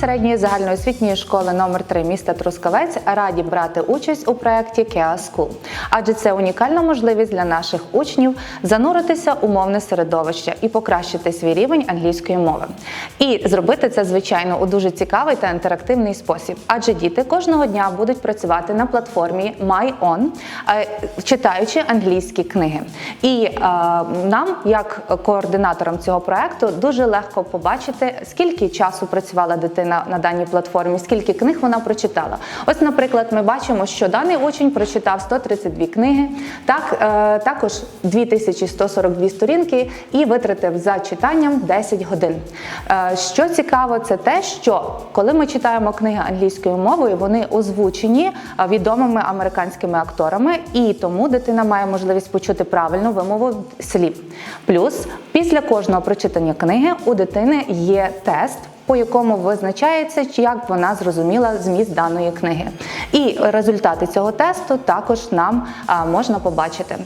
середньої загальноосвітньої школи номер 3 міста Трускавець раді брати участь у проєкті KEA School, адже це унікальна можливість для наших учнів зануритися у мовне середовище і покращити свій рівень англійської мови. І зробити це, звичайно, у дуже цікавий та інтерактивний спосіб, адже діти кожного дня будуть працювати на платформі MyOn, е, читаючи англійські книги. І е, нам, як координаторам цього проекту, дуже легко побачити, скільки часу працювала дитина на даній платформі, скільки книг вона прочитала. Ось, наприклад, ми бачимо, що даний учень прочитав 132 книги, так е, також 2142 сторінки і витратив за читанням 10 годин. Е, Що цікаво, це те, що коли ми читаємо книги англійською мовою, вони озвучені е, відомими американськими акторами, і тому дитина має можливість почути правильну вимову слів. Плюс після кожного прочитання книги у дитини є тест. По якому визначається, чи як вона зрозуміла зміст даної книги, і результати цього тесту також нам можна побачити.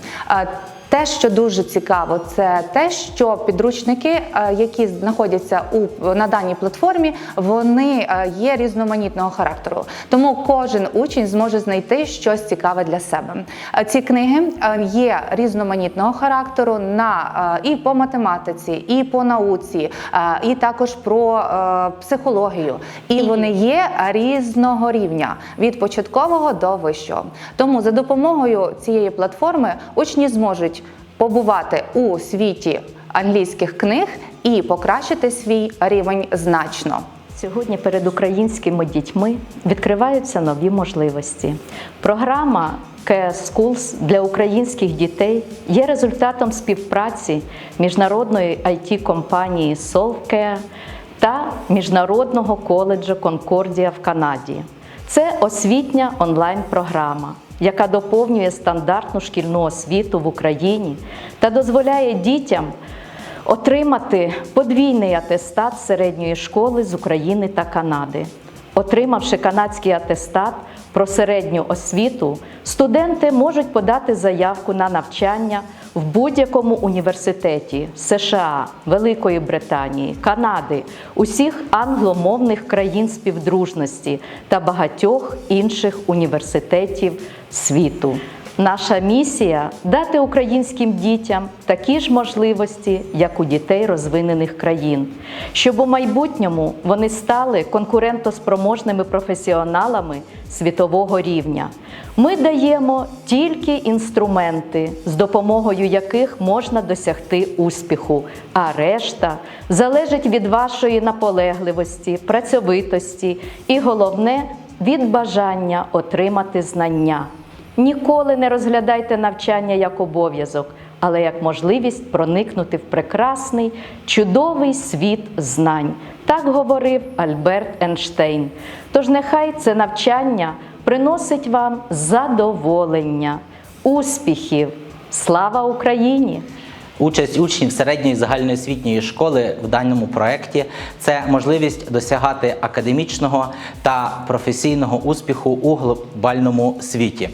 Те, що дуже цікаво, це те, що підручники, е, які знаходяться у на даній платформі, вони е, є різноманітного характеру. Тому кожен учень зможе знайти щось цікаве для себе. Е, Ці книги є різноманітного характеру на і по математиці, і по науці, і також про психологію. І вони є різного рівня від початкового до вищого. Тому за допомогою цієї платформи учні зможуть побувати у світі англійських книг і покращити свій рівень значно. Сьогодні перед українськими дітьми відкриваються нові можливості. Програма KS Schools для українських дітей є результатом співпраці міжнародної it компанії Solvecare та Міжнародного коледжу Конкордія в Канаді. Це освітня онлайн-програма, яка доповнює стандартну шкільну освіту в Україні та дозволяє дітям отримати подвійний атестат середньої школи з України та Канади. Отримавши канадський атестат про середню освіту, студенти можуть подати заявку на навчання в будь-якому університеті США, Великої Британії, Канади, усіх англомовних країн співдружності та багатьох інших університетів світу. Наша місія дати українським дітям такі ж можливості, як у дітей розвинених країн, щоб у майбутньому вони стали конкурентоспроможними професіоналами світового рівня. Ми даємо тільки інструменти, з допомогою яких можна досягти успіху, а решта залежить від вашої наполегливості, працьовитості і головне від бажання отримати знання. Ніколи не розглядайте навчання як обов'язок, але як можливість проникнути в прекрасний, чудовий світ знань. Так говорив Альберт Ейнштейн. Тож нехай це навчання приносить вам задоволення, успіхів. Слава Україні! Участь учнів середньої загальноосвітньої школи в даному проєкті – це можливість досягати академічного та професійного успіху у глобальному світі.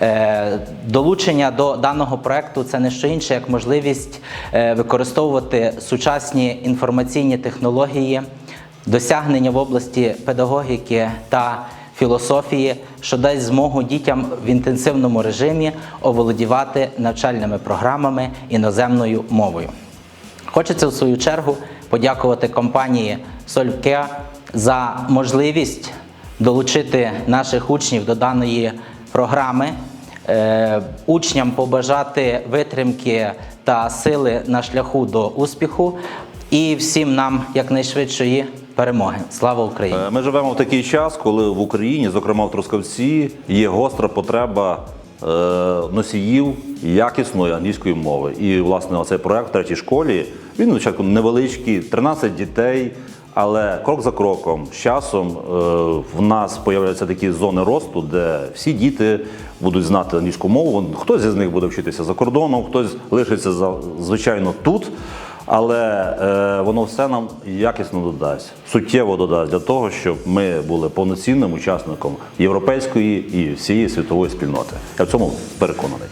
Е, Долучення до даного проєкту – це не що інше, як можливість е, використовувати сучасні інформаційні технології, досягнення в області педагогіки та філософії, що дасть змогу дітям в інтенсивному режимі оволодівати навчальними програмами іноземною мовою. Хочеться в свою чергу подякувати компанії Solvecare за можливість долучити наших учнів до даної програми. Е, Учням побажати витримки та сили на шляху до успіху і всім нам якнайшвидшої перемоги. Слава Україні! Е, Ми живемо в такий час, коли в Україні, зокрема в Трускавці, є гостра потреба е, носіїв якісної англійської мови. І, власне, оцей проект в третій школі, він спочатку невеличкий, 13 дітей. Але крок за кроком, з часом е, в нас з'являються такі зони росту, де всі діти будуть знати англійську мову. Хтось із них буде вчитися за кордоном, хтось лишиться за- звичайно тут. Але е, воно все нам якісно додасть, суттєво додасть для того, щоб ми були повноцінним учасником європейської і всієї світової спільноти. Я в цьому переконаний.